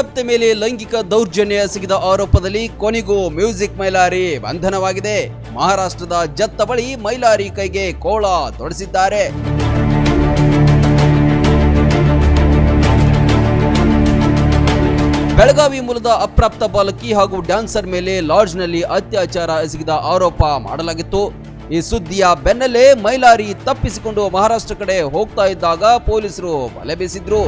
ಅಪ್ರಾಪ್ತೆ ಮೇಲೆ ಲೈಂಗಿಕ ದೌರ್ಜನ್ಯ ಎಸಗಿದ ಆರೋಪದಲ್ಲಿ ಕೊನೆಗೂ ಮ್ಯೂಸಿಕ್ ಮೈಲಾರಿ ಬಂಧನವಾಗಿದೆ. ಮಹಾರಾಷ್ಟ್ರದ ಜತ್ತ ಬಳಿ ಮೈಲಾರಿ ಕೈಗೆ ಕೋಳ ತೊಡಸಿದ್ದಾರೆ. ಬೆಳಗಾವಿ ಮೂಲದ ಅಪ್ರಾಪ್ತ ಬಾಲಕಿ ಹಾಗೂ ಡ್ಯಾನ್ಸರ್ ಮೇಲೆ ಲಾಡ್ಜ್ನಲ್ಲಿ ಅತ್ಯಾಚಾರ ಎಸಗಿದ ಆರೋಪ ಮಾಡಲಾಗಿತ್ತು. ಈ ಸುದ್ದಿಯ ಬೆನ್ನಲ್ಲೇ ಮೈಲಾರಿ ತಪ್ಪಿಸಿಕೊಂಡು ಮಹಾರಾಷ್ಟ್ರ ಕಡೆ ಹೋಗ್ತಾ ಇದ್ದಾಗ ಪೊಲೀಸರು ಬಲೆ ಬೀಸಿದ್ರು.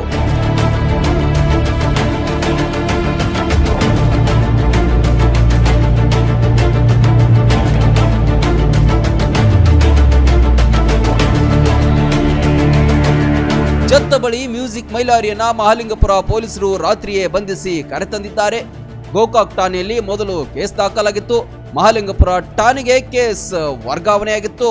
ಜತ್ತ ಬಳಿ ಮ್ಯೂಸಿಕ್ ಮೈಲಾರಿಯನ್ನ ಮಹಾಲಿಂಗಪುರ ಪೊಲೀಸರು ರಾತ್ರಿಯೇ ಬಂಧಿಸಿ ಕರೆತಂದಿದ್ದಾರೆ ಗೋಕಾಕ್ ಠಾಣೆಯಲ್ಲಿ ಮೊದಲು ಕೇಸ್ ದಾಖಲಾಗಿತ್ತು. ಮಹಾಲಿಂಗಪುರ ಠಾಣೆಗೆ ಕೇಸ್ ವರ್ಗಾವಣೆಯಾಗಿತ್ತು.